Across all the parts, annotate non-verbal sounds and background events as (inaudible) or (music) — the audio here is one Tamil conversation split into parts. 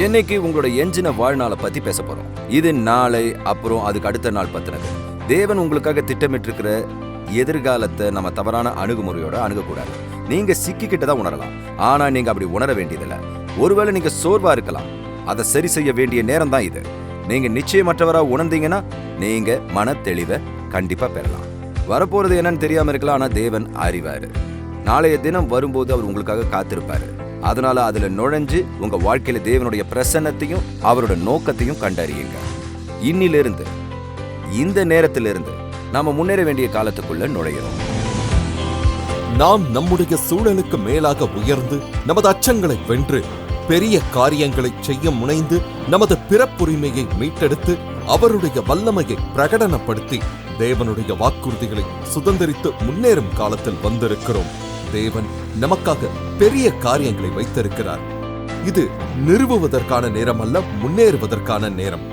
இன்னைக்கு உங்களோட எஞ்சின வாழ்நாளை பத்தி பேச போறோம். இது நாளை அப்புறம் அதுக்கு அடுத்த நாள் பத்தினது. தேவன் உங்களுக்காக திட்டமிட்டிருக்கிற எதிர்காலத்தை நம்ம தவறான அணுகுமுறையோட அணுகக்கூடாது. நீங்க சிக்கிக்கிட்டு தான் உணரலாம். ஆனா நீங்க அப்படி உணர வேண்டியதில்லை. ஒருவேளை நீங்க சோர்வா இருக்கலாம். அதை சரி செய்ய வேண்டிய நேரம் தான் இது. நீங்க நிச்சயமற்றவரா உணர்ந்தீங்கன்னா நீங்க மன தெளிவை கண்டிப்பா பெறலாம். வரப்போறது என்னன்னு தெரியாம இருக்கலாம் ஆனா தேவன் அறிவாரு. நாளைய தினம் வரும்போது அவர் உங்களுக்காக காத்திருப்பாரு. அதனால அதுல நுழைஞ்சு உங்க வாழ்க்கையில தேவனுடைய பிரசன்னத்தையும் அவரோட நோக்கத்தையும் கண்டறியுங்க. இன்னிலிருந்து இந்த நேரத்திலிருந்து நாம முன்னேற வேண்டிய காலத்துக்குள்ள நுழையிறோம். நாம் நம்முடைய சூழலுக்கு மேலாக உயர்ந்து நமது அச்சங்களை வென்று பெரிய காரியங்களை செய்ய முனைந்து நமது பிறப்புரிமையை மீட்டெடுத்து அவருடைய வல்லமையை பிரகடனப்படுத்தி தேவனுடைய வாக்குறுதிகளை சுதந்திரித்து முன்னேறும் காலத்தில் வந்திருக்கிறோம். தேவன் நமக்காக பெரிய காரியங்களை வைத்திருக்கிறார். இது நிறுவுவதற்கான நேரம் அல்ல முன்னேறுவதற்கான நேரம்.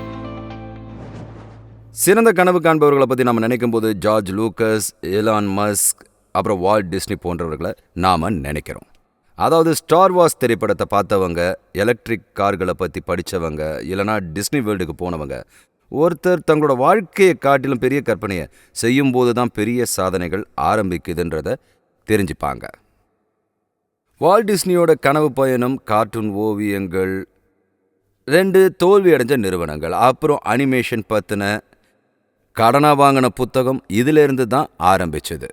சிறந்த கனவு காண்பவர்களை பத்தி நாம நினைக்கும் போது ஜார்ஜ் லூக்கஸ் எலான் மஸ்க் அப்புறம் வால்ட் டிஸ்னி போன்றவர்களை நாம நினைக்கிறோம். அதாவது ஸ்டார் வார்ஸ் திரைப்படத்தை பார்த்தவங்க எலக்ட்ரிக் கார்களை பற்றி படித்தவங்க இல்லைனா டிஸ்னி வேர்ல்டுக்கு போனவங்க ஒருத்தர் தங்களோட வாழ்க்கையை காட்டிலும் பெரிய கற்பனையை செய்யும்போது தான் பெரிய சாதனைகள் ஆரம்பிக்குதுன்றத தெரிஞ்சுப்பாங்க. வால் டிஸ்னியோட கனவு பயணம் கார்ட்டூன் ஓவியங்கள் ரெண்டு தோல்வி அடைஞ்ச நிறுவனங்கள் அப்புறம் அனிமேஷன் பற்றின கடனாக வாங்கின புத்தகம் இதிலிருந்து தான் ஆரம்பிச்சது.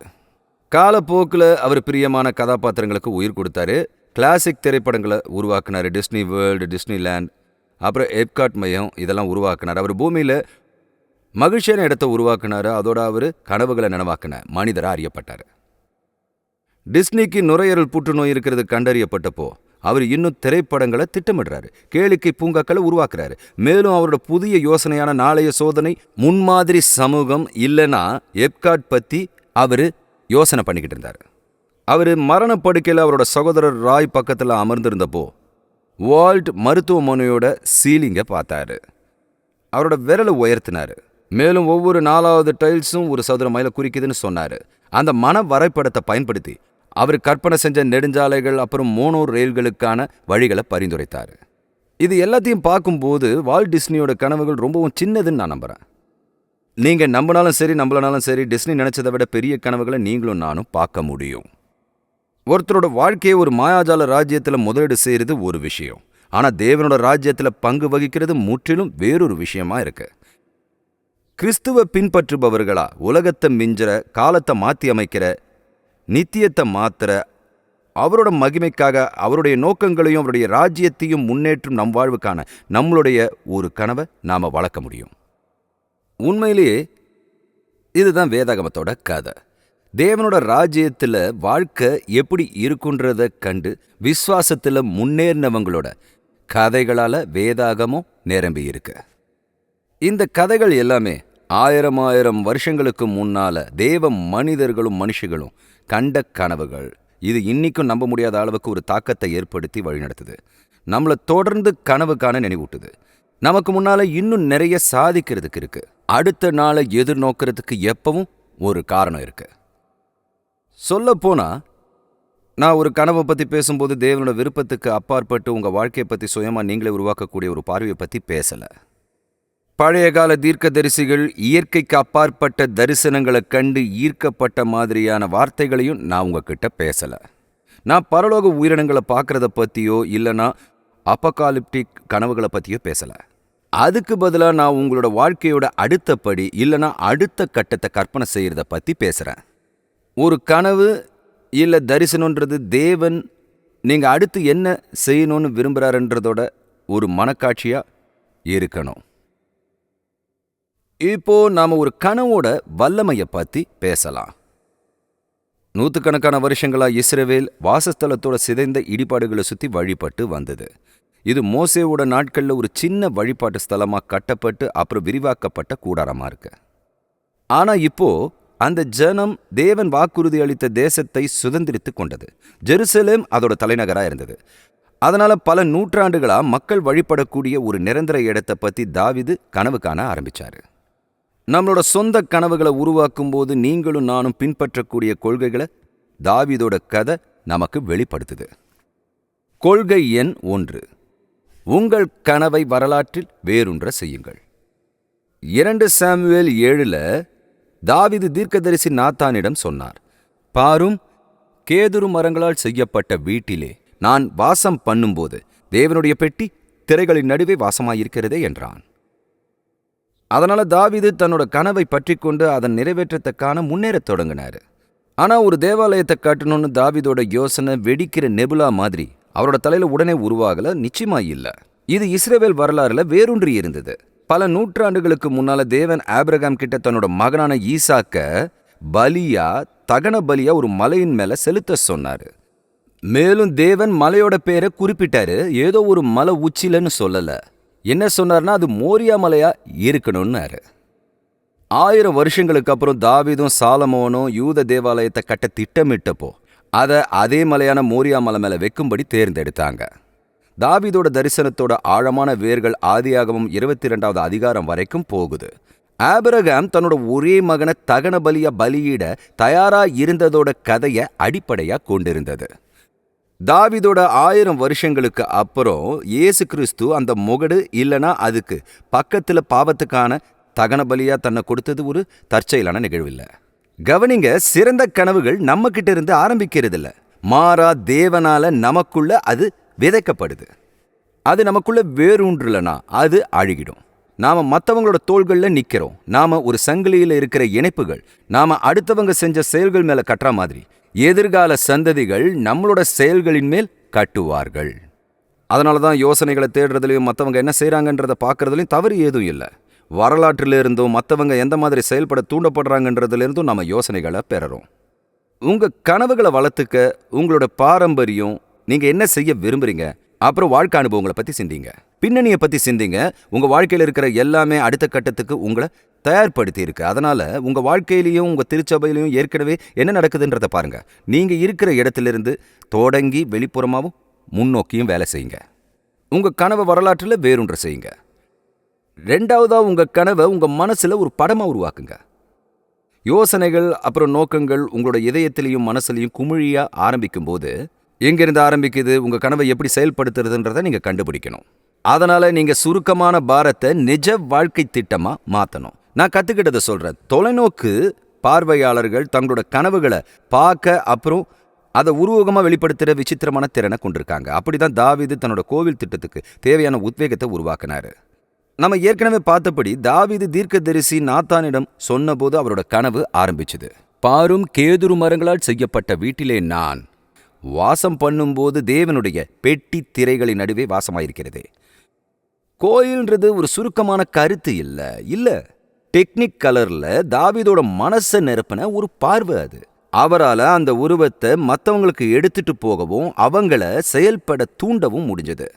காலப்போக்கில் அவர் பிரியமான கதாபாத்திரங்களுக்கு உயிர் கொடுத்தாரு. கிளாசிக் திரைப்படங்களை உருவாக்குனாரு டிஸ்னி வேர்ல்டு டிஸ்னி லேண்ட் அப்புறம் எப்காட் மையம் இதெல்லாம் உருவாக்குனார். அவர் பூமியில் மகிழ்ச்சியான இடத்த உருவாக்குனார். அதோட அவர் கனவுகளை நினைவாக்கின மனிதராக அறியப்பட்டார். டிஸ்னிக்கு நுரையீரல் புற்றுநோய் இருக்கிறது கண்டறியப்பட்டப்போ அவர் இன்னும் திரைப்படங்களை திட்டமிடுறாரு. கேளிக்கை பூங்காக்களை உருவாக்குறாரு. மேலும் அவரோட புதிய யோசனையான நாளைய சோதனை முன்மாதிரி சமூகம் இல்லைன்னா எப்காட் பத்தி அவர் யோசனை பண்ணிக்கிட்டு இருந்தார். அவர் மரணப்படுக்கையில் அவரோட சகோதரர் ராய் பக்கத்தில் அமர்ந்திருந்தப்போ வால்ட் மருத்துவமனையோட சீலிங்கை பார்த்தாரு. அவரோட விரலை உயர்த்தினார். மேலும் ஒவ்வொரு நாலாவது டைல்ஸும் ஒரு சதுர மைல குறிக்குதுன்னு சொன்னாரு. அந்த மன வரைபடத்தை பயன்படுத்தி அவர் கற்பனை செஞ்ச நெடுஞ்சாலைகள் அப்புறம் மோனோர் ரயில்களுக்கான வழிகளை பரிந்துரைத்தார். இது எல்லாத்தையும் பார்க்கும்போது வால் டிஸ்னியோட கனவுகள் ரொம்பவும் சின்னதுன்னு நான் நம்புறேன். நீங்கள் நம்பினாலும் சரி நம்பலனாலும் சரி டிஸ்னி நினச்சதை விட பெரிய கனவுகளை நீங்களும் நானும் பார்க்க முடியும். ஒருத்தரோட வாழ்க்கையை ஒரு மாயாஜால ராஜ்யத்தில் முதலீடு செய்யறது ஒரு விஷயம். ஆனால் தேவனோட ராஜ்யத்தில் பங்கு வகிக்கிறது முற்றிலும் வேறொரு விஷயமா இருக்கு. கிறிஸ்துவ பின்பற்றுபவர்களா உலகத்தை மிஞ்சுற காலத்தை மாத்தி அமைக்கிற நித்தியத்தை மாத்திர அவரோட மகிமைக்காக அவருடைய நோக்கங்களையும் அவருடைய ராஜ்யத்தையும் முன்னேற்றும் நம் வாழ்வுக்கான நம்மளுடைய ஒரு கனவை நாம வளர்க்க முடியும். உண்மையிலேயே இதுதான் வேதாகமத்தோட கதை. தேவனோட ராஜ்யத்தில் வாழ்க்கை எப்படி இருக்குன்றத கண்டு விஸ்வாசத்தில் முன்னேறினவங்களோட கதைகளால வேதாகமும் நிரம்பி இருக்கு. இந்த கதைகள் எல்லாமே ஆயிரம் ஆயிரம் வருஷங்களுக்கு முன்னால தேவ மனிதர்களும் மனுஷங்களும் கண்ட கனவுகள். இது இன்றைக்கும் நம்ப முடியாத அளவுக்கு ஒரு தாக்கத்தை ஏற்படுத்தி வழிநடத்துது. நம்மளை தொடர்ந்து கனவுக்கான நினைவூட்டுது. நமக்கு முன்னால இன்னும் நிறைய சாதிக்கிறதுக்கு இருக்கு. அடுத்த நாளை எதிர்நோக்கிறதுக்கு எப்பவும் ஒரு காரணம் இருக்கு. சொல்லப்போனால் போனா நான் ஒரு கனவை பத்தி பேசும்போது தேவனோட விருப்பத்துக்கு அப்பாற்பட்டு உங்க வாழ்க்கையை பத்தி சுயமா நீங்களே உருவாக்கக்கூடிய ஒரு பார்வையை பத்தி பேசல. பழைய கால தீர்க்கதரிசிகள் இயற்கைக்கு அப்பாற்பட்ட தரிசனங்களை கண்டு ஈர்க்கப்பட்ட மாதிரியான வார்த்தைகளையும் நான் உங்ககிட்ட பேசல. நான் பரலோக உயிரினங்களை பார்க்கறத பத்தியோ இல்லைனா அப்பகாலிப்டிக் கனவுகளை பத்தியோ பேசல. அதுக்கு பதிலாக நான் உங்களோட வாழ்க்கையோட அடுத்த படி இல்லைனா அடுத்த கட்டத்தை கற்பனை செய்யறத பத்தி பேசுறேன். ஒரு கனவு இல்லை தரிசனன்றது தேவன் நீங்க அடுத்து என்ன செய்யணும்னு விரும்புறாருன்றதோட ஒரு மனக்காட்சியா இருக்கணும். இப்போ நாம ஒரு கனவோட வல்லமைய பத்தி பேசலாம். நூற்றுக்கணக்கான வருஷங்களா இஸ்ரவேல் வாசஸ்தலத்தோட சிதைந்த இடிபாடுகளை சுத்தி வழிபட்டு வந்தது. இது மோசேவோட நாட்கள்ல ஒரு சின்ன வழிபாட்டு ஸ்தலமா கட்டப்பட்டு அப்புறம் விரிவாக்கப்பட்ட கூடாரமா இருக்கு. ஆனா இப்போ அந்த ஜனம் தேவன் வாக்குறுதி அளித்த தேசத்தை சுதந்திரித்து கொண்டது. ஜெருசலேம் அதோட தலைநகரா இருந்தது. அதனால பல நூற்றாண்டுகளா மக்கள் வழிபடக்கூடிய ஒரு நிரந்தர இடத்தை பத்தி தாவிது கனவு காண ஆரம்பிச்சாரு. நம்மளோட சொந்த கனவுகளை உருவாக்கும் போது நீங்களும் நானும் பின்பற்றக்கூடிய கொள்கைகளை தாவிதோட கதை நமக்கு வெளிப்படுத்துது. கொள்கை எண் ஒன்று. உங்கள் கனவை வரலாற்றில் வேறுன்ற செய்யுங்கள். இரண்டு சாமுவேல் ஏழுல தாவிது தீர்க்கதரிசி நாத்தானிடம் சொன்னார் பாரும் கேதுரு மரங்களால் செய்யப்பட்ட வீட்டிலே நான் வாசம் பண்ணும்போது தேவனுடைய பெட்டி திரைகளின் நடுவே வாசமாயிருக்கிறதே என்றான். அதனால தாவிது தன்னோட கனவை பற்றி கொண்டு அதன் நிறைவேற்றத்துக்கான முன்னேறத் தொடங்கினாரு. ஆனா ஒரு தேவாலயத்தை கட்டணும்னு தாவிதோட யோசனை வெடிக்கிற நெபுலா மாதிரி அவரோட தலையில உடனே உருவாகல நிச்சயமா இல்ல. இது இஸ்ரேவேல் வரலாறுல வேரூன்றி இருந்தது. பல நூற்றாண்டுகளுக்கு முன்னால தேவன் ஆபிரகாம் கிட்ட தன்னோட மகனான ஈசாக்க பலியா தகன பலியா ஒரு மலையின் மேல செலுத்த சொன்னாரு. மேலும் தேவன் மலையோட பேரை குறிப்பிட்டாரு ஏதோ ஒரு மலை உச்சிலன்னு சொல்லல. என்ன சொன்னார்னா அது மோரியா மலையா இருக்கணும்னாரு. ஆயிரம் வருஷங்களுக்கு அப்புறம் தாவிதும் சாலமோனும் யூத தேவாலயத்தை கட்ட திட்டமிட்டப்போ அதை அதே மலையான மோரியா மலை மேல வைக்கும்படி தேர்ந்தெடுத்தாங்க. தாவிதோட தரிசனத்தோட ஆழமான வேர்கள் ஆதியாகவும் இருபத்தி ரெண்டாவது அதிகாரம் வரைக்கும் போகுது. ஆபிரகாம் தன்னோட ஒரே மகனை தகன பலியா பலியிட தயாரா இருந்ததோட கதையை அடிப்படையா கொண்டிருந்தது. தாவிதோட ஆயிரம் வருஷங்களுக்கு அப்புறம் இயேசு கிறிஸ்து அந்த முகடு இல்லைனா அதுக்கு பக்கத்துல பாவத்துக்கான தகன பலியா தன்னை கொடுத்தது ஒரு தற்செயலான நிகழ்வு இல்லை கவனிங்க சிறந்த கனவுகள் நம்ம கிட்ட இருந்து ஆரம்பிக்கிறது இல்லை மாறா தேவனால நமக்குள்ள அது விதைக்கப்படுது. அது நமக்குள்ள வேரூன்றலனா அது அழுகிடும். நாம மற்றவங்களோட தோள்களில் நிற்கிறோம் நாம ஒரு சங்கிலியில் இருக்கிற இணைப்புகள் நாம அடுத்தவங்க செஞ்ச செயல்கள் மேல கட்டுற மாதிரி. எதிர்கால சந்ததிகள் நம்மளோட செயல்களின் மேல் கட்டுவார்கள். அதனால தான் யோசனைகளை தேடுறதுலையும் மற்றவங்க என்ன செய்கிறாங்கன்றத பார்க்குறதுலையும் தவறு ஏதும் இல்லை. வரலாற்றில் இருந்தும் மற்றவங்க எந்த மாதிரி செயல்பட தூண்டப்படுறாங்கன்றதுலேருந்தும் நம்ம யோசனைகளை பெறறோம். உங்கள் கனவுகளை வளர்த்துக்க உங்களோட பாரம்பரியம் நீங்கள் என்ன செய்ய விரும்புறீங்க? அப்புறம் வாழ்க்கை அனுபவங்களை பற்றி சிந்திங்க. பின்னணியை பற்றி சிந்திங்க. உங்கள் வாழ்க்கையில் இருக்கிற எல்லாமே அடுத்த கட்டத்துக்கு உங்களை தயார்படுத்தி இருக்கு அதனால உங்க வாழ்க்கையிலையும் உங்க திருச்சபையிலையும் ஏற்கனவே என்ன நடக்குதுன்றத பாருங்க. நீங்க இருக்கிற இடத்திலிருந்து தொடங்கி வெளிப்புறமாவும் முன்னோக்கியும் வேலை செய்யுங்க. உங்க கனவை வரலாற்றில் வேறொன்று செய்யுங்க. ரெண்டாவதா உங்க கனவை உங்க மனசுல ஒரு படமா உருவாக்குங்க. யோசனைகள் அப்புறம் நோக்கங்கள் உங்களோட இதயத்திலையும் மனசுலையும் குமிழியா ஆரம்பிக்கும் போது எங்கிருந்து ஆரம்பிக்குது உங்க கனவை எப்படி செயல்படுத்துறதுன்றதை நீங்க கண்டுபிடிக்கணும். அதனால நீங்க சுருக்கமான பாரத்தை நிஜ வாழ்க்கை திட்டமா மாத்தணும். நான் கற்றுக்கிட்டதை சொல்றேன். தொலைநோக்கு பார்வையாளர்கள் தங்களோட கனவுகளை பார்க்க அப்புறம் அதை உருவகமாக வெளிப்படுத்துகிற விசித்திரமான திறனை கொண்டிருக்காங்க. அப்படிதான் தாவீது தன்னோட கோவில் திட்டத்துக்கு தேவையான உத்வேகத்தை உருவாக்கினார். நம்ம ஏற்கனவே பார்த்தபடி தாவீது தீர்க்கதரிசி நாத்தானிடம் சொன்னபோது அவரோட கனவு ஆரம்பிச்சது. பாரும் கேதுரு மரங்களால் செய்யப்பட்ட வீட்டிலே நான் வாசம் பண்ணும்போது தேவனுடைய பெட்டி திரைகளின் நடுவே வாசமாயிருக்கிறதே. கோயில்ன்றது ஒரு சுருக்கமான கருத்து இல்ல. இல்ல டெக்னிக் கலர்ல தாவிதோட மனசை நிரப்பின ஒரு பார்வை அது. அவரால அந்த உருவத்தை மத்தவங்களுக்கு எடுத்துட்டு போகவும் அவங்கள செயல்பட தூண்டவும் முடிஞ்சது.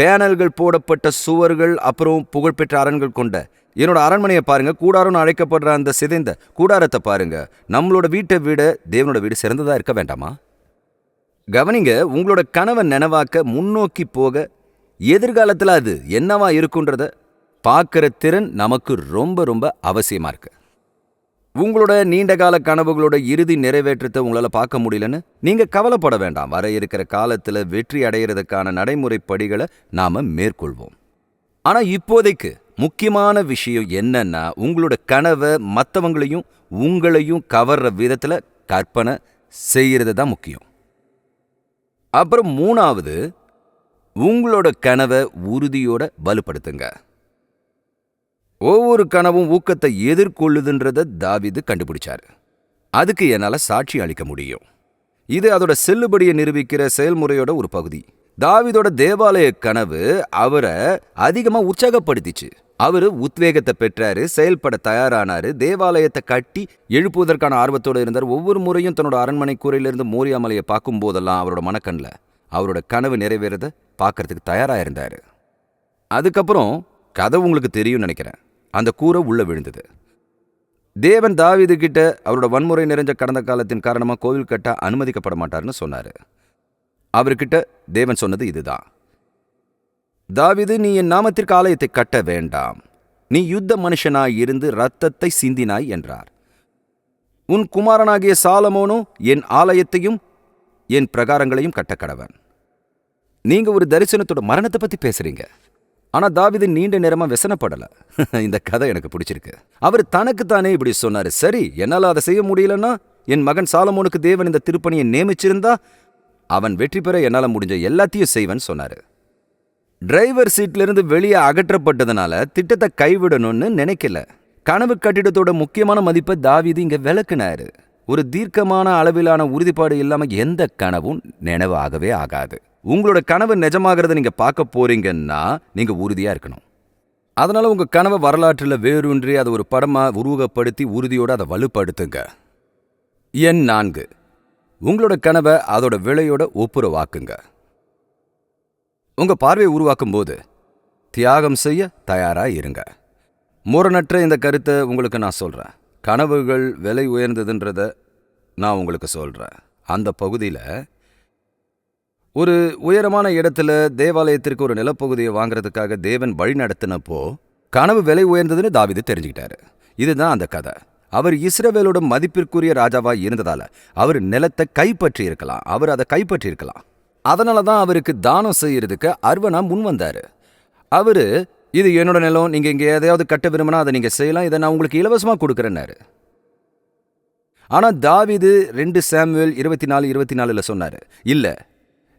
பேனல்கள் போடப்பட்ட சுவர்கள் அப்புறம் புகழ்பெற்ற அரண்கள் கொண்ட என்னோட அரண்மனையை பாருங்க கூடாரம்னு அழைக்கப்படுற அந்த சிதைந்த கூடாரத்தை பாருங்க. நம்மளோட வீட்டை விட தேவனோட வீடு சிறந்ததா இருக்க வேண்டாமா? கவனிங்க உங்களோட கனவை நினைவாக்க முன்னோக்கி போக எதிர்காலத்தில் அது என்னவா இருக்குன்றத பார்க்குற திறன் நமக்கு ரொம்ப ரொம்ப அவசியமா இருக்கு. உங்களோட நீண்டகால கனவுகளோட இறுதி நிறைவேற்றத்தை உங்களால் பார்க்க முடியலன்னு நீங்க கவலைப்பட வேண்டாம். வர இருக்கிற காலத்தில் வெற்றி அடைகிறதுக்கான நடைமுறை படிகளை நாம மேற்கொள்வோம். ஆனா இப்போதைக்கு முக்கியமான விஷயம் என்னன்னா உங்களோட கனவை மற்றவங்களையும் உங்களையும் கவர்ற விதத்துல கற்பனை செய்யறது தான் முக்கியம். அப்புறம் மூணாவது உங்களோட கனவை உறுதியோட வலுப்படுத்துங்க. ஒவ்வொரு கனவும் ஊக்கத்தை எதிர்கொள்ளுதுன்றத தாவிது கண்டுபிடிச்சார். அதுக்கு என்னால் சாட்சி அளிக்க முடியும். இது அதோட செல்லுபடியை நிரூபிக்கிற செயல்முறையோட ஒரு பகுதி. தாவிதோட தேவாலய கனவு அவரை அதிகமாக உற்சாகப்படுத்திச்சு. அவரு உத்வேகத்தை பெற்றாரு செயல்பட தயாரானாரு தேவாலயத்தை கட்டி எழுப்புவதற்கான ஆர்வத்தோட இருந்தார். ஒவ்வொரு முறையும் தன்னோட அரண்மனை கூரையிலிருந்து மோரியாமலையை பார்க்கும் போதெல்லாம் அவரோட மனக்கண்ணில் அவரோட கனவு நிறைவேறத பார்க்கறதுக்கு தயாராக இருந்தார். அதுக்கப்புறம் கதை உங்களுக்கு தெரியும்னு நினைக்கிறேன். அந்த கூரை உள்ளே விழுந்தது. தேவன் தாவிது கிட்ட அவரோட வன்முறை நிறைஞ்ச கடந்த காலத்தின் காரணமாக கோவில் கட்ட அனுமதிக்கப்பட மாட்டார்னு சொன்னார். அவர்கிட்ட தேவன் சொன்னது இதுதான். தாவிது நீ என் நாமத்திற்கு ஆலயத்தை கட்ட வேண்டாம். நீ யுத்த மனுஷனாய் இருந்து சிந்தினாய் என்றார். உன் குமாரனாகிய சாலமோனோ என் ஆலயத்தையும் என் பிரகாரங்களையும் கட்டக்கடவன். நீங்க ஒரு தரிசனத்தோட மரணத்தை பத்தி பேசுறீங்க. ஆனா தாவிது நீண்ட நேரமா வெசனப்படல. (laughs) இந்த கதை எனக்கு பிடிச்சிருக்கு. அவர் தனக்கு தானே இப்படி சொன்னாரு. சரி என்னால அதை செய்ய முடியலன்னா என் மகன் சாலமோனுக்கு தேவன் இந்த திருப்பணியை நியமிச்சிருந்தா அவன் வெற்றி பெற என்னால முடிஞ்ச எல்லாத்தையும் செய்வன் சொன்னாரு. டிரைவர் சீட்ல இருந்து வெளியே அகற்றப்பட்டதுனால திட்டத்தை கைவிடணும்னு நினைக்கல. கனவு கட்டிடத்தோட முக்கியமான மதிப்பை தாவிது இங்க விளக்குனாரு. ஒரு தீர்க்கமான அளவிலான உறுதிப்பாடு இல்லாம எந்த கனவும் நினைவாகவே ஆகாது. உங்களோட கனவு நிஜமாகிறத நீங்க பார்க்க போறீங்கன்னா நீங்க உறுதியா இருக்கணும். அதனால உங்க கனவை வரலாற்றுல வேரூன்றி அதை ஒரு படமா உருவகப்படுத்தி உறுதியோட அதை வலுப்படுத்துங்க. எண் நான்கு. உங்களோட கனவை அதோட விலையோட ஒப்புரவாக்குங்க. உங்க பார்வையை உருவாக்கும் போது தியாகம் செய்ய தயாராக இருங்க. முரணற்ற இந்த கருத்தை உங்களுக்கு நான் சொல்கிறேன் கனவுகள் விலை உயர்ந்ததுன்றத நான் உங்களுக்கு சொல்கிறேன் அந்த பகுதியில் ஒரு உயரமான இடத்துல தேவாலயத்திற்கு ஒரு நிலப்பகுதியை வாங்குறதுக்காக தேவன் வழி நடத்தினப்போ கனவு விலை உயர்ந்ததுன்னு தாவிது தெரிஞ்சுக்கிட்டாரு. இதுதான் அந்த கதை. அவர் இஸ்ரவேலோட மதிப்பிற்குரிய ராஜாவாக இருந்ததால் அவர் நிலத்தை கைப்பற்றி இருக்கலாம் அவர் அதை கைப்பற்றி இருக்கலாம் அதனால தான் அவருக்கு தானம் செய்யறதுக்கு அர்வனா முன் வந்தாரு. அவரு இது என்னோட நிலம் நீங்க இங்கே எதையாவது கட்ட விரும்பினா அதை நீங்க செய்யலாம் இதை நான் உங்களுக்கு இலவசமா கொடுக்குறேன்னாரு. ஆனா தாவிது ரெண்டு சாமுவேல் இருபத்தி நாலு இருபத்தி நாலுல சொன்னாரு இல்ல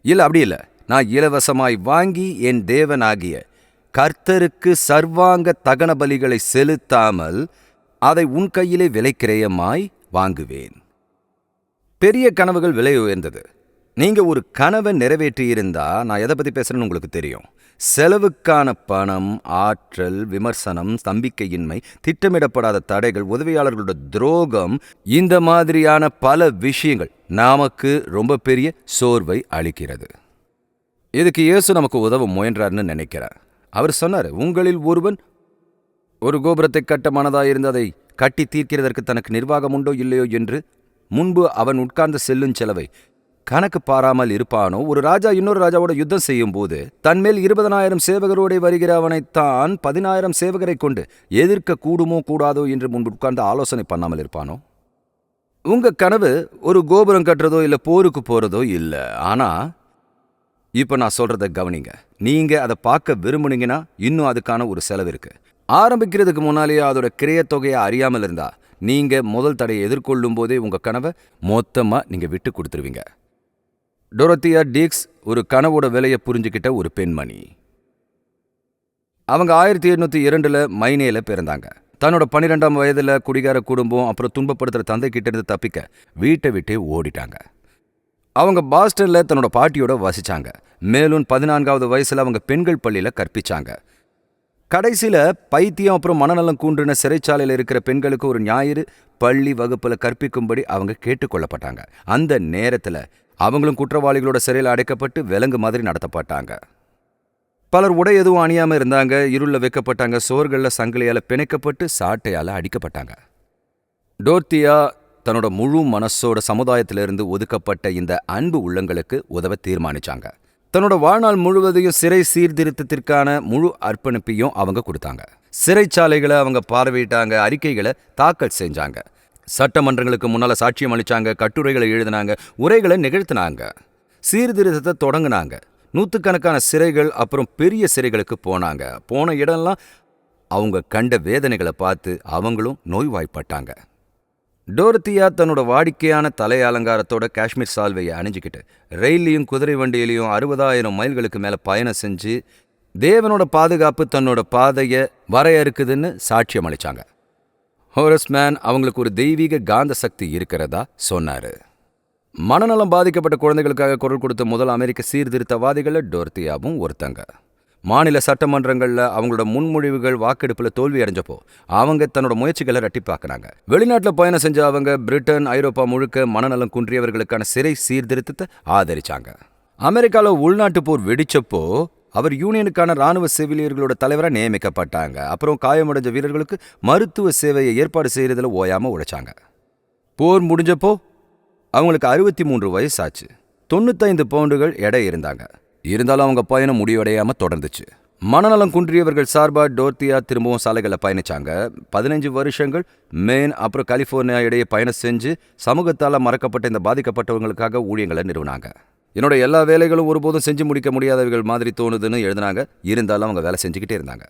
இல்ல அப்படி இல்ல. நான் இலவசமாய் வாங்கி என் தேவனாகிய கர்த்தருக்கு சர்வாங்க தகன பலிகளை செலுத்தாமல் அதை உன் கையிலே விலைக்கிரயமாய் வாங்குவேன். பெரிய கனவுகள் விலை உயர்ந்தது. நீங்க ஒரு கனவை நிறைவேற்றியிருந்தா நான் எதை பத்தி பேசுறேன்னு உங்களுக்கு தெரியும். செலவுக்கான பணம் ஆற்றல் விமர்சனம் நம்பிக்கையின்மை திட்டமிடப்படாத தடைகள் உதவியாளர்களோட துரோகம் இந்த மாதிரியான பல விஷயங்கள் நமக்கு ரொம்ப பெரிய சோர்வை அளிக்கிறது. இதுக்கு இயேசு நமக்கு உதவ முயன்றார்னு நினைக்கிறேன் அவர் சொன்னார் உங்களில் ஒருவன் ஒரு கோபுரத்தை கட்ட மனதாயிருந்து அதை கட்டி தீர்க்கிறதற்கு தனக்கு நிர்வாகம் உண்டோ இல்லையோ என்று முன்பு அவன் உட்கார்ந்து செல்லும் செலவை கணக்கு பாராமல் இருப்பானோ? ஒரு ராஜா இன்னொரு ராஜாவோட யுத்தம் செய்யும் போது தன்மேல் இருபதனாயிரம் சேவகரோட வருகிற அவனைத்தான் பதினாயிரம் சேவகரை கொண்டு எதிர்க்க கூடுமோ கூடாதோ என்று முன்பு உட்கார்ந்து ஆலோசனை பண்ணாமல் இருப்பானோ? உங்க கனவு ஒரு கோபுரம் கட்டுறதோ இல்ல போருக்கு போறதோ இல்ல. ஆனா இப்ப நான் சொல்றத கவனிங்க. நீங்க அதை பார்க்க விரும்புனீங்கன்னா இன்னும் அதுக்கான ஒரு செலவு இருக்கு. ஆரம்பிக்கிறதுக்கு முன்னாலேயே அதோட கிரையத் தொகையை அறியாமல் இருந்தா நீங்க முதல் தடையை எதிர்கொள்ளும் போதே உங்க கனவை மொத்தமா நீங்க விட்டு கொடுத்துருவீங்க. டொரத்தியா டீக்ஸ் ஒரு கனவோட விலையை புரிஞ்சுக்கிட்ட ஒரு பெண்மணி. அவங்க ஆயிரத்தி எண்ணூற்றி இரண்டுல மைனேல பிறந்தாங்க. தன்னோட பன்னிரெண்டாம் வயதுல குடிகார குடும்பம் அப்புறம் துன்பப்படுத்துற தந்தை கிட்ட இருந்து தப்பிக்க வீட்டை விட்டே ஓடிட்டாங்க. அவங்க பாஸ்டனில் தன்னோட பாட்டியோட வசிச்சாங்க. மேலும் பதினான்காவது வயசுல அவங்க பெண்கள் பள்ளியில கற்பிச்சாங்க. கடைசியில் பைத்தியம் அப்புறம் மனநலம் கூன்றின சிறைச்சாலையில் இருக்கிற பெண்களுக்கு ஒரு ஞாயிறு பள்ளி வகுப்புல கற்பிக்கும்படி அவங்க கேட்டுக்கொள்ளப்பட்டாங்க. அந்த நேரத்தில் அவங்களும் குற்றவாளிகளோட சிறையில் அடைக்கப்பட்டு விலங்கு மாதிரி நடத்தப்பட்டாங்க. பலர் உடை எதுவும் அணியாமல் இருந்தாங்க இருளில் வைக்கப்பட்டாங்க சோர்கள்ல சங்கிலியால் பிணைக்கப்பட்டு சாட்டையால அடிக்கப்பட்டாங்க. டோர்த்தியா தன்னோட முழு மனசோட சமுதாயத்திலிருந்து ஒதுக்கப்பட்ட இந்த அன்பு உள்ளங்களுக்கு உதவ தீர்மானிச்சாங்க. தன்னோட வாழ்நாள் முழுவதையும் சிறை சீர்திருத்தத்திற்கான முழு அர்ப்பணிப்பையும் அவங்க கொடுத்தாங்க. சிறைச்சாலைகளை அவங்க பார்வையிட்டாங்க அறிக்கைகளை தாக்கல் செஞ்சாங்க. சட்டமன்றங்களுக்கு முன்னால சாட்சியம் அளிச்சாங்க கட்டுரைகளை எழுதினாங்க உரைகளை நிகழ்த்தினாங்க சீர்திருத்தத்தை தொடங்குனாங்க நூற்றுக்கணக்கான சிறைகள் அப்புறம் பெரிய சிறைகளுக்கு போனாங்க. போன இடம்லாம் அவங்க கண்ட வேதனைகளை பார்த்து அவங்களும் நோய்வாய்ப்பட்டாங்க. டோரத்தியா தன்னோட வாடிக்கையான தலை அலங்காரத்தோட காஷ்மீர் சால்வையை அணிஞ்சிக்கிட்டு ரயில்லையும் குதிரை வண்டியிலையும் அறுபதாயிரம் மைல்களுக்கு மேல பயணம் செஞ்சு தேவனோட பாதுகாப்பு தன்னோட பாதையை வரையறுக்குதுன்னு சாட்சியம் அளிச்சாங்க. ஹோரஸ் மேன் அவங்களுக்கு ஒரு தெய்வீக காந்த சக்தி இருக்கிறதா சொன்னாரு. மனநலம் பாதிக்கப்பட்ட குழந்தைகளுக்காக குரல் கொடுத்த முதல் அமெரிக்க சீர்திருத்தவாதிகளில் டோர்த்தியாவும் ஒருத்தங்க. மாநில சட்டமன்றங்களில் அவங்களோட முன்மொழிவுகள் வாக்கெடுப்பில் தோல்வி அடைஞ்சப்போ அவங்க தன்னோட முயற்சிகளை ரெட்டிப்பாக்குனாங்க வெளிநாட்டில் பயணம் செஞ்ச அவங்க பிரிட்டன் ஐரோப்பா முழுக்க மனநலம் குன்றியவர்களுக்கான சிறை சீர்திருத்தத்தை ஆதரிச்சாங்க. அமெரிக்காவில் உள்நாட்டு போர் வெடிச்சப்போ அவர் யூனியனுக்கான ராணுவ செவிலியர்களோட தலைவராக நியமிக்கப்பட்டாங்க. அப்புறம் காயமடைஞ்ச வீரர்களுக்கு மருத்துவ சேவையை ஏற்பாடு செய்யறதுல ஓயாம உழைச்சாங்க. போர் முடிஞ்சப்போ அவங்களுக்கு அறுபத்தி மூன்று வயசாச்சு. தொண்ணூத்தைந்து பவுண்டுகள் எடை இருந்தாங்க. இருந்தாலும் அவங்க பயணம் முடிவடையாமல் தொடர்ந்துச்சு. மனநலம் குன்றியவர்கள் சார்பா டோர்த்தியா திரும்பவும் சாலைகளை பயணிச்சாங்க. பதினஞ்சு வருஷங்கள் மேன் அப்புறம் கலிஃபோர்னியா இடையே பயணம் செஞ்சு சமூகத்தால் மறக்கப்பட்ட இந்த பாதிக்கப்பட்டவங்களுக்காக ஊழியங்களை நிறுவனாங்க. என்னோட எல்லா வேலைகளும் ஒருபோதும் செஞ்சு முடிக்க முடியாதவர்கள் மாதிரி தோணுதுன்னு எழுதினாங்க. இருந்தாலும் அவங்க வேலை செஞ்சுக்கிட்டே இருந்தாங்க.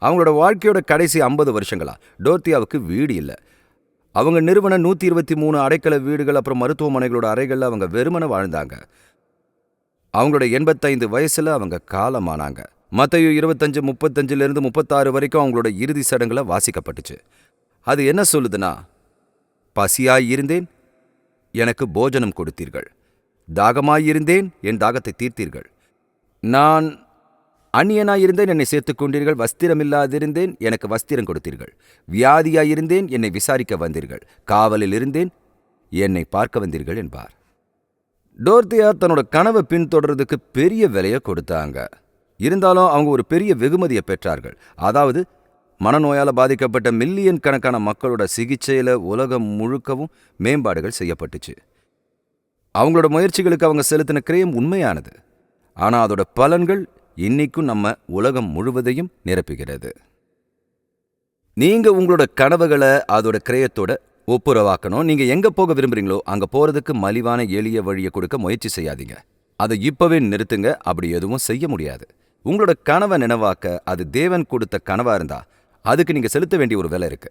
அவங்களோட வாழ்க்கையோட கடைசி ஐம்பது வருஷங்களா? டோர்த்தியாவுக்கு வீடு இல்லை. அவங்க நிறுவன நூற்றி இருபத்தி மூணு அடைக்கல வீடுகள் அப்புறம் மருத்துவமனைகளோட அறைகளில் அவங்க வெறுமனை வாழ்ந்தாங்க. அவங்களோட எண்பத்தைந்து வயசுல அவங்க காலமானாங்க. மத்தையு இருபத்தஞ்சு முப்பத்தஞ்சிலிருந்து முப்பத்தாறு வரைக்கும் அவங்களோட இறுதி சடங்குல வாசிக்கப்பட்டுச்சு. அது என்ன சொல்லுதுன்னா பசியாய் இருந்தேன் எனக்கு போஜனம் கொடுத்தீர்கள். தாகமாயிருந்தேன் என் தாகத்தை தீர்த்தீர்கள். நான் அந்நியனாயிருந்தேன் என்னை சேர்த்துக் கொண்டீர்கள் வஸ்திரமில்லாதிருந்தேன் எனக்கு வஸ்திரம் கொடுத்தீர்கள். வியாதியாயிருந்தேன் என்னை விசாரிக்க வந்தீர்கள். காவலில் இருந்தேன் என்னை பார்க்க வந்தீர்கள் என்பார். டோர்த்தியா தன்னோட கனவை பின்தொடர்றதுக்கு பெரிய விலையை கொடுத்தாங்க. இருந்தாலும் அவங்க ஒரு பெரிய வெகுமதியை பெற்றார்கள். அதாவது மனநோயால பாதிக்கப்பட்ட மில்லியன் கணக்கான மக்களோட சிகிச்சையில உலகம் முழுக்கவும் மேம்பாடுகள் செய்யப்பட்டுச்சு. அவங்களோட முயற்சிகளுக்கு அவங்க செலுத்தின கிரயம் உண்மையானது. ஆனா அதோட பலன்கள் இன்னைக்கும் நம்ம உலகம் முழுவதையும் நிரப்புகிறது. நீங்க உங்களோட கனவுகளை அதோட கிரயத்தோட ஒப்புரவாக்கணும். நீங்க எங்க போக விரும்புறீங்களோ அங்க போறதுக்கு மலிவான எளிய வழியை கொடுக்க முயற்சி செய்யாதீங்க. அதை இப்பவே நிறுத்துங்க. அப்படி எதுவும் செய்ய முடியாது. உங்களோட கனவை நினைவாக்க அது தேவன் கொடுத்த கனவா இருந்தா அதுக்கு நீங்க செலுத்த வேண்டிய ஒரு விலை இருக்கு.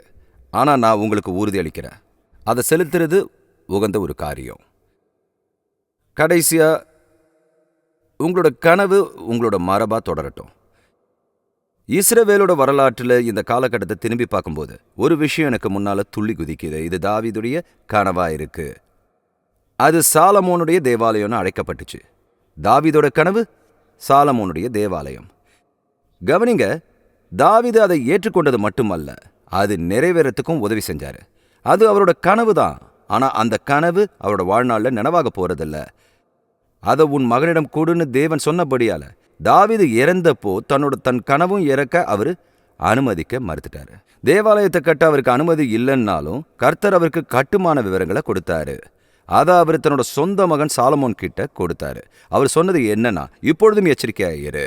ஆனா நான் உங்களுக்கு உறுதி அளிக்கிறேன் அதை செலுத்துறது உகந்த ஒரு காரியம். கடைசியா உங்களோட கனவு உங்களோட மரபா தொடரட்டும். இஸ்ரவேலோட வரலாற்றில் இந்த காலகட்டத்தை திரும்பி பார்க்கும்போது ஒரு விஷயம் எனக்கு முன்னால துள்ளி குதிக்குது. இது தாவிதுடைய கனவா இருக்கு. அது சாலமோனுடைய தேவாலயம்னு அழைக்கப்பட்டுச்சு. தாவிதோட கனவு சாலமோனுடைய தேவாலயம். கவனிங்க தாவிது அதை ஏற்றுக்கொண்டது மட்டுமல்ல அது நிறைவேறத்துக்கும் உதவி செஞ்சாரு. அது அவரோட கனவு தான் ஆனா அந்த கனவு அவரோட வாழ்நாளில் நினைவாக போகிறதில்ல அதை உன் மகனிடம் கொடுன்னு தேவன் சொன்னபடியால தாவிது இறந்தப்போ தன்னோட தன் கனவும் இறக்க அவர் அனுமதிக்க மறுத்துட்டாரு. தேவாலயத்தை கட்ட அவருக்கு அனுமதி இல்லைன்னாலும் கர்த்தர் அவருக்கு கட்டுமான விவரங்களை கொடுத்தாரு. அதை அவர் தன்னோட சொந்த மகன் சாலமோன் கிட்ட கொடுத்தாரு. அவர் சொன்னது என்னன்னா இப்பொழுதும் எச்சரிக்கையாயிரு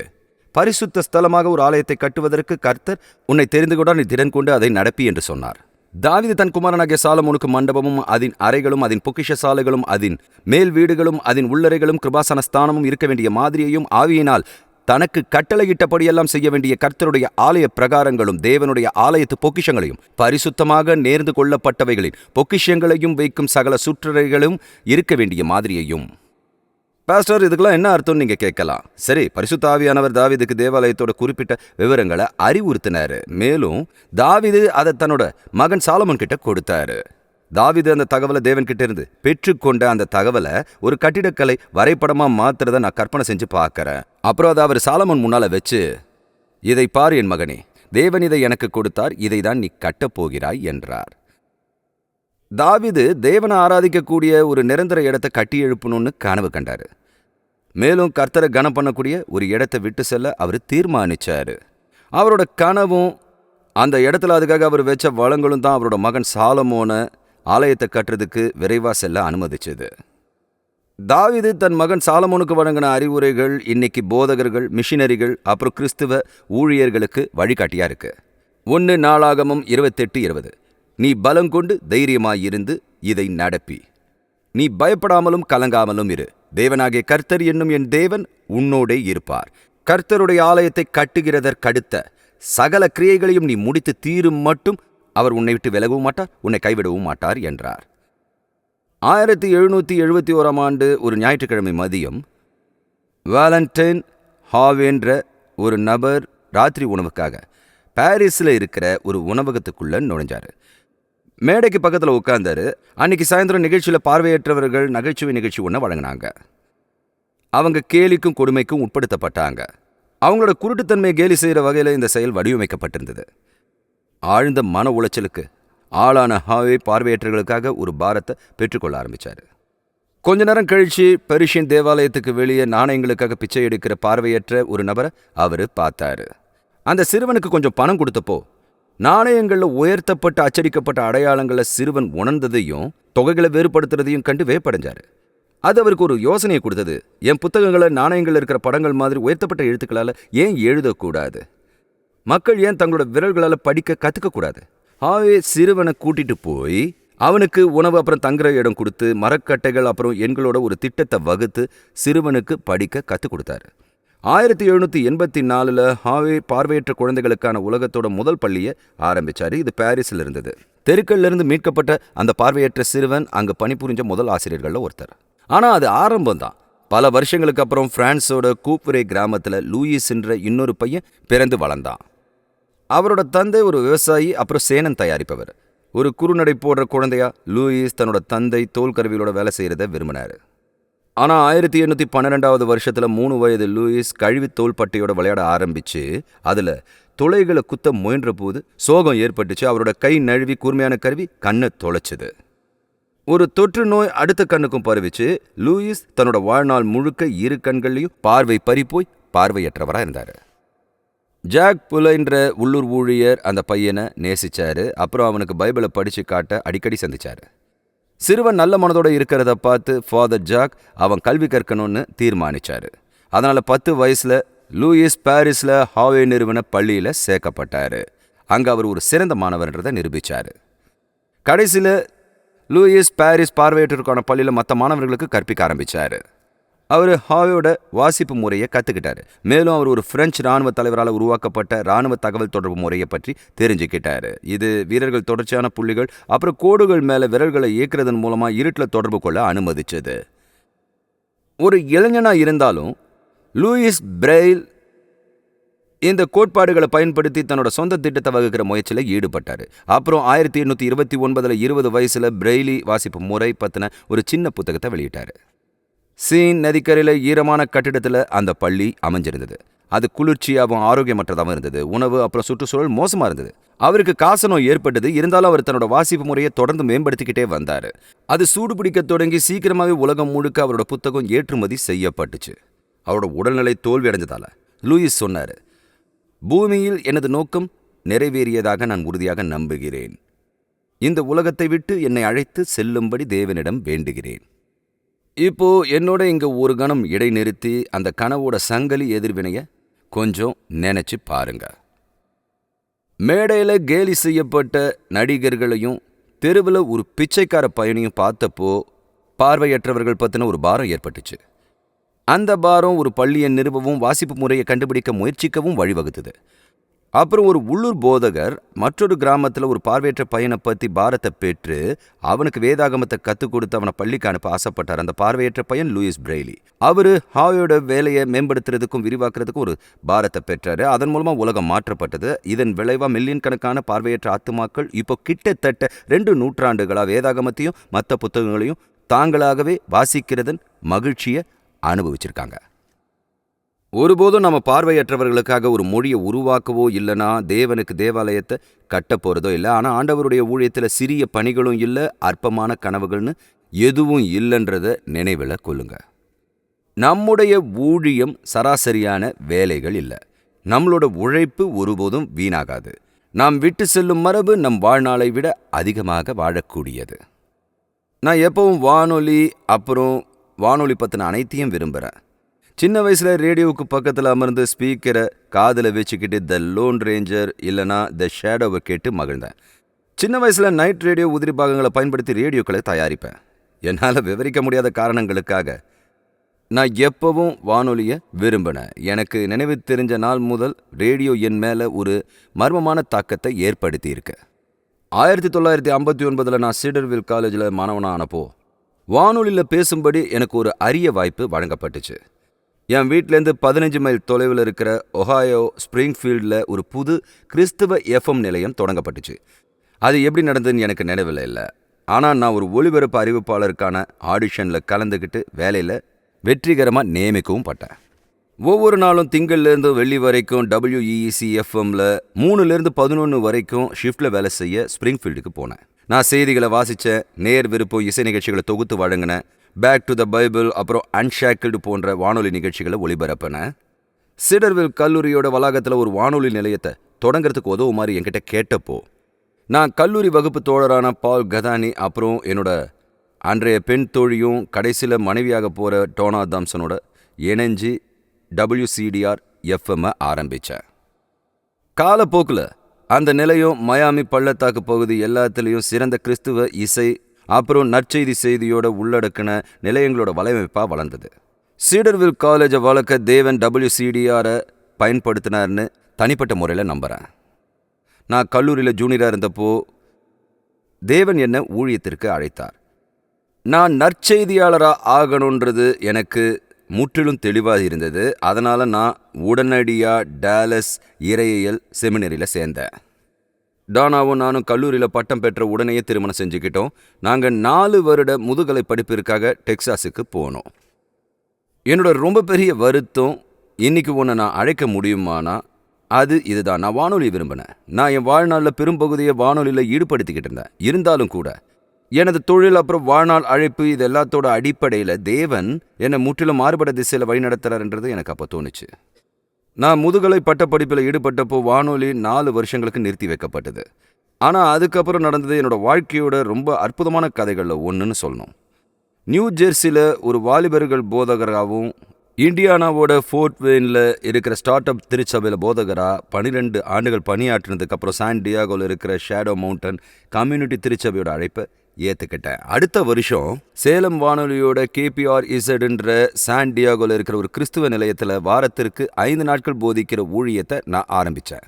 பரிசுத்த ஸ்தலமாக ஒரு ஆலயத்தை கட்டுவதற்கு கர்த்தர் உன்னை தெரிந்து கூட நீ திறன் கொண்டு அதை நடப்பி என்று சொன்னார். தாவிது தன் குமாரனாகிய சாலமோனுக்கு மண்டபமும் அதன் அறைகளும் அதன் பொக்கிஷ சாலைகளும் அதன் மேல் வீடுகளும் அதன் உள்ளறைகளும் கிருபாசன ஸ்தானமும் இருக்க வேண்டிய மாதிரியையும் ஆவியினால் தனக்கு கட்டளையிட்டபடியெல்லாம் செய்ய வேண்டிய கர்த்தருடைய ஆலய பிரகாரங்களும் தேவனுடைய ஆலயத்து பொக்கிஷங்களையும் பரிசுத்தமாக நேர்ந்து கொள்ளப்பட்டவைகளின் பொக்கிஷங்களையும் வைக்கும் சகல சுற்றறைகளும் இருக்க வேண்டிய மாதிரியையும். பாஸ்டர் இதுக்கெல்லாம் என்ன அர்த்தம் நீங்க கேட்கலாம். சரி பரிசுத்தாவியானவர் தாவிதுக்கு தாவீதுக்கு தேவாலயத்தோட குறிப்பிட்ட விவரங்களை அறிவுறுத்தினாரு. மேலும் தாவிது அதை தன்னோட மகன் சாலமன் கிட்ட கொடுத்தாரு. தாவிது அந்த தகவலை தேவன்கிட்ட இருந்து பெற்றுக்கொண்ட அந்த தகவலை ஒரு கட்டிடக்கலை வரைபடமா மாத்துறத நான் கற்பனை செஞ்சு பார்க்கறேன். அப்புறம் அதை அவர் சாலமன் முன்னால வச்சு இதை பார் என் மகனே தேவன் இதை எனக்கு கொடுத்தார் இதை தான் நீ கட்டப் போகிறாய் என்றார். தாவிது தேவனை ஆராதிக்கக்கூடிய ஒரு நிரந்தர இடத்தை கட்டி எழுப்பணும்னு கனவு கண்டாரு. மேலும் கர்த்தரை கனம் பண்ணக்கூடிய ஒரு இடத்தை விட்டு செல்ல அவர் தீர்மானிச்சாரு. அவரோட கனவும் அந்த இடத்துல அதுக்காக அவர் வச்ச வளங்களும் தான் அவரோட மகன் சாலமோனை ஆலயத்தை கட்டுறதுக்கு விரைவா செல்ல அனுமதிச்சது. தாவிது தன் மகன் சாலமோனுக்கு வழங்கின அறிவுரைகள் இன்னைக்கு போதகர்கள் மிஷினரிகள் அப்புறம் கிறிஸ்துவ ஊழியர்களுக்கு வழிகாட்டியா இருக்கு. ஒன்று நாளாகமும் இருபத்தெட்டு இருபது. நீ பலங்கொண்டு தைரியமாயிருந்து இதை நடப்பி. நீ பயப்படாமலும் கலங்காமலும் இரு. தேவனாகிய கர்த்தர் என்னும் என் தேவன் உன்னோடே இருப்பார். கர்த்தருடைய ஆலயத்தை கட்டுகிறதற்கடுத்த சகல கிரியைகளையும் நீ முடித்து தீரும் மட்டும் அவர் உன்னை விட்டு விலகவும் மாட்டார் உன்னை கைவிடவும் மாட்டார் என்றார். ஆயிரத்தி எழுநூற்றி எழுபத்தி ஓராம் ஆண்டு ஒரு ஞாயிற்றுக்கிழமை மதியம் வேலண்டைன் ஹாவென்ற ஒரு நபர் ராத்திரி உணவுக்காக பாரிஸில் இருக்கிற ஒரு உணவகத்துக்குள்ள நுழைஞ்சாரு. மேடைக்கு பக்கத்தில் உட்கார்ந்தாரு. அன்னைக்கு சாயந்தரம் நிகழ்ச்சியில் பார்வையற்றவர்கள் நகைச்சுவை நிகழ்ச்சி ஒன்று வழங்கினாங்க. அவங்க கேலிக்கும் கொடுமைக்கும் உட்படுத்தப்பட்டாங்க. அவங்களோட குருட்டுத்தன்மையை கேலி செய்கிற வகையில் இந்த செயல் வடிவமைக்கப்பட்டிருந்தது. ஆழ்ந்த மன உளைச்சலுக்கு ஆளான ஹாவே பார்வையற்றர்களுக்காக ஒரு பாரத்தை பெற்றுக்கொள்ள ஆரம்பிச்சாரு. கொஞ்ச நேரம் கழிச்சு பெரிஷியன் தேவாலயத்துக்கு வெளியே நாணயங்களுக்காக பிச்சை எடுக்கிற பார்வையற்ற ஒரு நபரை அவர் பார்த்தாரு. அந்த சிறுவனுக்கு கொஞ்சம் பணம் கொடுத்தப்போ நாணயங்களில் உயர்த்தப்பட்ட அச்சடிக்கப்பட்ட அடையாளங்களை சிறுவன் உணர்ந்ததையும் தொகைகளை வேறுபடுத்துறதையும் கண்டு வேப்படைஞ்சாரு அது அவருக்கு ஒரு யோசனையை கொடுத்தது. என் புத்தகங்களை நாணயங்கள் இருக்கிற படங்கள் மாதிரி உயர்த்தப்பட்ட எழுத்துக்களால் ஏன் எழுதக்கூடாது? மக்கள் ஏன் தங்களோட விரல்களால் படிக்க கற்றுக்கக்கூடாது ஆவே சிறுவனை கூட்டிட்டு போய் அவனுக்கு உணவு அப்புறம் தங்குற இடம் கொடுத்து மரக்கட்டைகள் அப்புறம் எண்களோட ஒரு திட்டத்தை வகுத்து சிறுவனுக்கு படிக்க கற்றுக் கொடுத்தாரு. ஆயிரத்தி எழுநூற்றி எண்பத்தி நாலில் ஹாவே பார்வையற்ற குழந்தைகளுக்கான உலகத்தோட முதல் பள்ளியை ஆரம்பிச்சாரு. இது பாரிஸில் இருந்தது. தெருக்கள்லேருந்து மீட்கப்பட்ட அந்த பார்வையற்ற சிறுவன் அங்கு பணிபுரிஞ்ச முதல் ஆசிரியர்களில் ஒருத்தர். ஆனால் அது ஆரம்பம் தான். பல வருஷங்களுக்கு அப்புறம் பிரான்ஸோட கூப்புரே கிராமத்தில் லூயிஸ் என்ற இன்னொரு பையன் பிறந்து வளர்ந்தான். அவரோட தந்தை ஒரு விவசாயி அப்புறம் சேனன் தயாரிப்பவர். ஒரு குறுநடை போடுற குழந்தையா லூயிஸ் தன்னோட தந்தை தோல் கருவிகளோட வேலை செய்கிறத விரும்பினார். ஆனால் ஆயிரத்தி எண்ணூற்றி பன்னிரெண்டாவது வருஷத்தில் மூணு வயது லூயிஸ் கழுவி தோள்பட்டையோட விளையாட ஆரம்பித்து அதில் துளைகளை குத்த முயன்ற போது சோகம் ஏற்பட்டுச்சு. அவரோட கை நழுவி கூர்மையான கருவி கண்ணை தொலைச்சுது. ஒரு தொற்று நோய் அடுத்த கண்ணுக்கும் பரவிச்சு லூயிஸ் தன்னோட வாழ்நாள் முழுக்க இரு கண்கள்லையும் பார்வை பறிப்போய் பார்வையற்றவராக இருந்தார். ஜாக் புலைன்ற உள்ளூர் ஊழியர் அந்த பையனை நேசிச்சாரு. அப்புறம் அவனுக்கு பைபிளை படித்து காட்ட அடிக்கடி சந்திச்சாரு. சிறுவன் நல்ல மனதோட இருக்கிறத பார்த்து ஃபாதர் ஜாக் அவன் கல்வி கற்கணும்னு தீர்மானிச்சாரு. அதனால பத்து வயசுல லூயிஸ் பாரிஸ்ல ஹாவே நிறுவன பள்ளியில சேர்க்கப்பட்டாரு. அங்க அவர் ஒரு சிறந்த மாணவர்ன்றதை நிரூபிச்சாரு. கடைசியில் லூயிஸ் பாரிஸ் பார்வையிட்டருக்கான பள்ளியில் மற்ற மாணவர்களுக்கு கற்பிக்க ஆரம்பிச்சாரு. அவர் ஹாவோட வாசிப்பு முறையை கற்றுக்கிட்டார் மேலும் அவர் ஒரு பிரெஞ்சு ராணுவ தலைவரால் உருவாக்கப்பட்ட ராணுவ தகவல் தொடர்பு முறையை பற்றி தெரிஞ்சுக்கிட்டார். இது வீரர்கள் தொடர்ச்சியான புள்ளிகள் அப்புறம் கோடுகள் மேலே விரல்களை இயக்குறதன் மூலமாக இருட்டில் தொடர்பு கொள்ள அனுமதிச்சது. ஒரு இளைஞனாக இருந்தாலும் லூயிஸ் பிரெயில் இந்த கோட்பாடுகளை பயன்படுத்தி தன்னோட சொந்த திட்டத்தை வகுக்கிற முயற்சியில் ஈடுபட்டார். அப்புறம் ஆயிரத்தி எண்ணூற்றி இருபத்தி ஒன்பதில் இருபது வயசில் பிரெய்லி வாசிப்பு முறை பற்றின ஒரு சின்ன புத்தகத்தை வெளியிட்டார். சீன் நதிக்கரையில் ஈரமான கட்டிடத்தில் அந்த பள்ளி அமைஞ்சிருந்தது. அது குளிர்ச்சியாகவும் ஆரோக்கியமற்றதாகவும் இருந்தது. உணவு அப்புறம் சுற்றுச்சூழல் மோசமாக இருந்தது. அவருக்கு காசநோய் ஏற்பட்டது. இருந்தாலும் அவர் தன்னோட வாசிப்பு முறையை தொடர்ந்து மேம்படுத்திக்கிட்டே வந்தார். அது சூடு பிடிக்க தொடங்கி சீக்கிரமாகவே உலகம் முழுக்க அவரோட புத்தகம் ஏற்றுமதி செய்யப்பட்டுச்சு. அவரோட உடல்நிலை தோல்வியடைஞ்சதால லூயிஸ் சொன்னார் பூமியில் எனது நோக்கம் நிறைவேறியதாக நான் உறுதியாக நம்புகிறேன். இந்த உலகத்தை விட்டு என்னை அழைத்து செல்லும்படி தேவனிடம் வேண்டுகிறேன். இப்போ என்னோட இங்கே ஒரு கணம் இடைநிறுத்தி அந்த கனவோட சங்கலி எதிர்வினைய கொஞ்சம் நினைச்சு பாருங்க. மேடையில கேலி செய்யப்பட்ட நடிகர்களையும் தெருவில் ஒரு பிச்சைக்கார பயணியும் பார்த்தப்போ பார்வையற்றவர்கள் பற்றின ஒரு பாரம் ஏற்பட்டுச்சு. அந்த பாரம் ஒரு பள்ளியை நிறுவவும் வாசிப்பு முறையை கண்டுபிடிக்க முயற்சிக்கவும் வழிவகுத்தது. அப்புறம் ஒரு உள்ளூர் போதகர் மற்றொரு கிராமத்தில் ஒரு பார்வையற்ற பையனை பற்றி பாரத்தை பெற்று அவனுக்கு வேதாகமத்தை கற்றுக் கொடுத்து அவனை பள்ளிக்கு அனுப்ப ஆசைப்பட்டார். அந்த பார்வையற்ற பையன் லூயிஸ் பிரெய்லி. அவர் ஹாயோட வேலையை மேம்படுத்துறதுக்கும் விரிவாக்குறதுக்கும் ஒரு பாரத்தை பெற்றாரு. அதன் மூலமாக உலகம் மாற்றப்பட்டது. இதன் விளைவாக மில்லியன் கணக்கான பார்வையற்ற ஆத்துமாக்கள் இப்போ கிட்டத்தட்ட ரெண்டு நூற்றாண்டுகளாக வேதாகமத்தையும் மற்ற புத்தகங்களையும் தாங்களாகவே வாசிக்கிறதன் மகிழ்ச்சியை அனுபவிச்சிருக்காங்க. ஒருபோதும் நம்ம பார்வையற்றவர்களுக்காக ஒரு மொழியை உருவாக்கவோ இல்லைனா தேவனுக்கு தேவாலயத்தை கட்ட போகிறதோ இல்லை. ஆனால் ஆண்டவருடைய ஊழியத்தில் சிறிய பணிகளும் இல்லை அற்பமான கனவுகள்னு எதுவும் இல்லைன்றத நினைவில் கொள்ளுங்க. நம்முடைய ஊழியம் சராசரியான வேலைகள் இல்லை. நம்மளோட உழைப்பு ஒருபோதும் வீணாகாது. நாம் விட்டு செல்லும் மரபு நம் வாழ்நாளை விட அதிகமாக வாழக்கூடியது. நான் எப்பவும் வானொலி அப்புறம் வானொலி பற்றின அனைத்தையும் விரும்புகிறேன் சின்ன வயசில் ரேடியோவுக்கு பக்கத்தில் அமர்ந்து ஸ்பீக்கரை காதில் வச்சுக்கிட்டு த லோன் ரேஞ்சர் இல்லைனா த ஷேடோவை கேட்டு மகிழ்ந்தேன். சின்ன வயசில் நைட் ரேடியோ உதிரி பாகங்களை பயன்படுத்தி ரேடியோக்களை தயாரிப்பேன். என்னால் விவரிக்க முடியாத காரணங்களுக்காக. நான் எப்பவும் வானொலியை விரும்பினேன். எனக்கு நினைவு தெரிஞ்ச நாள் முதல் ரேடியோ என் மேலே ஒரு மர்மமான தாக்கத்தை ஏற்படுத்தியிருக்கு. ஆயிரத்தி தொள்ளாயிரத்தி ஐம்பத்தி ஒன்பதில் நான் சீடர்வில் காலேஜில் மாணவனானப்போ வானொலியில் பேசும்படி எனக்கு ஒரு அரிய வாய்ப்பு வழங்கப்பட்டுச்சு. என் வீட்டிலேருந்து பதினஞ்சு மைல் தொலைவில் இருக்கிற ஒஹாயோ ஸ்ப்ரிங்ஃபீல்டில் ஒரு புது கிறிஸ்துவ எஃப்எம் நிலையம் தொடங்கப்பட்டுச்சு. அது எப்படி நடந்ததுன்னு எனக்கு நினைவில் இல்லை. ஆனால் நான் ஒரு ஒளிபரப்பு அறிவிப்பாளருக்கான ஆடிஷனில் கலந்துக்கிட்டு வேலையில் வெற்றிகரமாக நியமிக்கவும் பட்டேன். ஒவ்வொரு நாளும் திங்கள்லேருந்து வெள்ளி வரைக்கும் டபிள்யூஇசி எஃப்எம்மில் மூணுலேருந்து பதினொன்று வரைக்கும் ஷிஃப்ட்டில் வேலை செய்ய ஸ்ப்ரிங்ஃபீல்டுக்கு போனேன். நான் செய்திகளை வாசித்த நேர் விருப்பம் இசை நிகழ்ச்சிகளை தொகுத்து வழங்கினேன். பேக் டு த பைபிள் அப்புறம் அன்ஷாக்கிள்டு போன்ற வானொலி நிகழ்ச்சிகளை ஒளிபரப்பின. சிடர்வில் கல்லூரியோட வளாகத்தில் ஒரு வானொலி நிலையத்தை தொடங்குறதுக்கு உதவுமாறு என்கிட்ட கேட்டப்போ நான் கல்லூரி வகுப்பு தோழரான பால் கதானி அப்புறம் என்னோட அன்றைய பெண் தோழியும் கடைசியில் மனைவியாக போகிற டோனா தாம்சனோட இணைஞ்சு டபிள்யூசிடிஆர் எஃப்எம்மை ஆரம்பித்தேன் காலப்போக்கில் அந்த நிலையம் மயாமி பள்ளத்தாக்கு பகுதி எல்லாத்துலேயும் சிறந்த கிறிஸ்துவ இசை அப்புறம் நற்செய்தி செய்தியோட உள்ளடக்கின நிலையங்களோட வலையமைப்பாக வளர்ந்தது. சீடர்வில் காலேஜை வளர்க்க தேவன் டபிள்யூசிடிஆரை பயன்படுத்தினார்னு தனிப்பட்ட முறையில் நம்புகிறேன் நான் கல்லூரியில் ஜூனியராக இருந்தப்போ தேவன் என்னை ஊழியத்திற்கு அழைத்தார். நான் நற்செய்தியாளராக ஆகணுன்றது எனக்கு முற்றிலும் தெளிவாக இருந்தது. அதனால் நான் உடனடியாக டேலஸ் இறையியல் செமினரியில் சேர்ந்தேன். டானாவும் நானும் கல்லூரியில் பட்டம் பெற்ற உடனேயே திருமணம் செஞ்சுக்கிட்டோம். நாங்கள் நாலு வருட முதுகலை படிப்பிற்காக டெக்சாஸுக்கு போனோம். என்னோட ரொம்ப பெரிய வருத்தம் இன்னைக்கு உன்னை நான் அழைக்க முடியுமானா? அது இதுதான். நான் வானொலி விரும்பினேன். நான் என் வாழ்நாளில் பெரும்பகுதியை வானொலியில் ஈடுபடுத்திக்கிட்டு இருந்தேன். இருந்தாலும் கூட எனது தொழில் அப்புறம் வாழ்நாள் அழைப்பு இது எல்லாத்தோட அடிப்படையில் தேவன் என்னை முற்றிலும் மாறுபட திசையில் வழிநடத்துறாருன்றது எனக்கு அப்போ தோணுச்சு. நான் முதுகலை பட்டப்படிப்பில் ஈடுபட்டப்போ வானொலி நாலு வருஷங்களுக்கு நிறுத்தி வைக்கப்பட்டது. ஆனால் அதுக்கப்புறம் நடந்தது என்னோடய வாழ்க்கையோட ரொம்ப அற்புதமான கதைகளில் ஒன்றுன்னு சொல்லணும். நியூ ஜெர்சியில் ஒரு வாலிபர்கள் போதகராகவும் இண்டியானாவோட ஃபோர்ட் வேனில் இருக்கிற ஸ்டார்ட் அப் திருச்சபையில் போதகராக பன்னிரெண்டு ஆண்டுகள் பணியாற்றினதுக்கப்புறம் சான் டியாகோவில் இருக்கிற ஷேடோ மவுண்டன் கம்யூனிட்டி திருச்சபையோட அழைப்பை ஏற்றுக்கிட்டேன் அடுத்த வருஷம் சேலம் வானொலியோட கேபிஆர் இசட்ன்ற சான் டியாகோவில் இருக்கிற ஒரு கிறிஸ்துவ நிலையத்தில் வாரத்திற்கு ஐந்து நாட்கள் போதிக்கிற ஊழியத்தை நான் ஆரம்பித்தேன்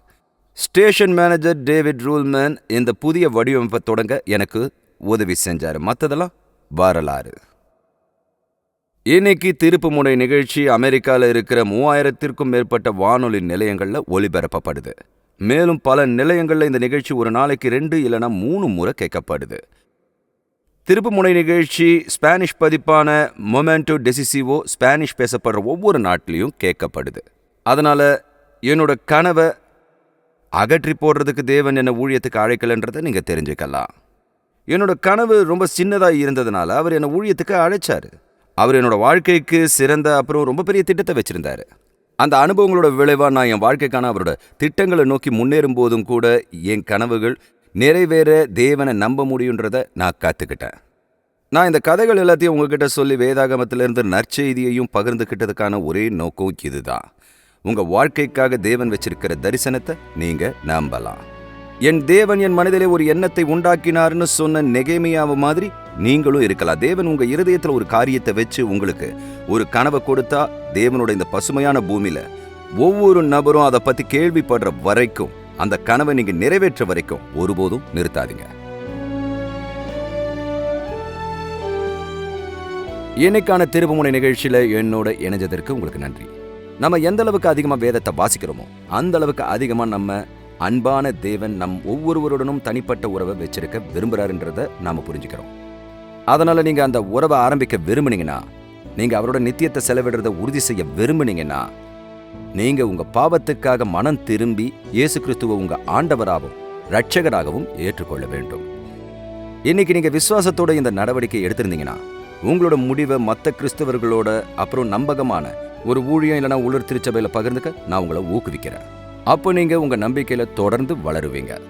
ஸ்டேஷன் மேனேஜர் டேவிட் ரூல்மேன் இந்த புதிய வடிவமைப்பை தொடங்க எனக்கு உதவி செஞ்சார். மற்றதெல்லாம் வரலாறு. இன்னைக்கு திருப்புமுனை நிகழ்ச்சி அமெரிக்காவில் இருக்கிற மூவாயிரத்திற்கும் மேற்பட்ட வானொலி நிலையங்களில் ஒளிபரப்பப்படுது. மேலும் பல நிலையங்களில் இந்த நிகழ்ச்சி ஒரு நாளைக்கு ரெண்டு இல்லைன்னா மூணு முறை கேட்கப்படுது. திருப்புமுனை நிகழ்ச்சி ஸ்பானிஷ் பதிப்பான மொமெண்டோ டெசிசிவோ ஸ்பானிஷ் பேசப்படுற ஒவ்வொரு நாட்டிலையும் கேட்கப்படுது. அதனால் என்னோட கனவை அகற்றி போடுறதுக்கு தேவன் என்னை ஊழியத்துக்கு அழைக்கலைன்றதை நீங்கள் தெரிஞ்சுக்கலாம். என்னோட கனவு ரொம்ப சின்னதாக இருந்ததுனால அவர் என்னை ஊழியத்துக்கு அழைச்சாரு. அவர் என்னோட வாழ்க்கைக்கு சிறந்த அப்புறம் ரொம்ப பெரிய திட்டத்தை வச்சுருந்தார். அந்த அனுபவங்களோட விளைவாக நான் என் வாழ்க்கைக்கான அவரோட திட்டங்களை நோக்கி முன்னேறும் போதும் கூட என் கனவுகள் நிறைவேற தேவனை நம்ப முடியுன்றதை நான் கற்றுக்கிட்டேன் நான் இந்த கதைகள் எல்லாத்தையும் உங்ககிட்ட சொல்லி வேதாகமத்திலிருந்து நற்செய்தியையும் பகிர்ந்துக்கிட்டதுக்கான ஒரே நோக்கம் இதுதான். உங்க வாழ்க்கைக்காக தேவன் வச்சிருக்கிற தரிசனத்தை நீங்க நம்பலாம். என் தேவன் என் மனதிலே ஒரு எண்ணத்தை உண்டாக்கினார்னு சொன்ன நெகைமையாவ மாதிரி நீங்களும் இருக்கலாம். தேவன் உங்க இருதயத்தில் ஒரு காரியத்தை வச்சு உங்களுக்கு ஒரு கனவை கொடுத்தா தேவனோட இந்த பசுமையான பூமியில ஒவ்வொரு நபரும் அதை பத்தி கேள்விப்படுற வரைக்கும் அந்த கனவை நீங்க நிறைவேற்ற வரைக்கும் ஒருபோதும் நிறுத்தாதீங்க. இன்னைக்கான திருப்புமுனை நிகழ்ச்சியில என்னோட இணைஞ்சதற்கு உங்களுக்கு நன்றி. நம்ம எந்த அளவுக்கு அதிகமா வேதத்தை வாசிக்கிறோமோ அந்த அளவுக்கு அதிகமா நம்ம அன்பான தேவன் நம் ஒவ்வொருவருடனும் தனிப்பட்ட உறவை வச்சிருக்க விரும்புறாருன்றத நாம புரிஞ்சுக்கிறோம். அதனால நீங்க அந்த உறவை ஆரம்பிக்க விரும்புனீங்கன்னா நீங்க அவரோட நித்தியத்தை செலவிடுறத உறுதி செய்ய விரும்புனீங்கன்னா நீங்க உங்க பாவத்துக்காக மனம் திரும்பி இயேசு கிறிஸ்துவை உங்க ஆண்டவராகவும் ரட்சகராகவும் ஏற்றுக்கொள்ள வேண்டும். இன்னைக்கு நீங்க விசுவாசத்தோட இந்த நடவடிக்கை எடுத்திருந்தீங்கன்னா உங்களோட முடிவை மற்ற கிறிஸ்தவர்களோட அப்புறம் நம்பகமான ஒரு ஊழியம் இல்லைன்னா உலர் திருச்சபையில் பகிர்ந்துக்க நான் உங்களை ஊக்குவிக்கிறேன். அப்போ நீங்க உங்க நம்பிக்கையில தொடர்ந்து வளருவீங்க.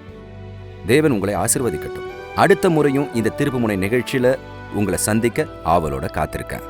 தேவன் உங்களை ஆசிர்வதிக்கட்டும். அடுத்த முறையும் இந்த திருப்புமுனை நிகழ்ச்சியில உங்களை சந்திக்க ஆவலோட காத்திருக்கேன்.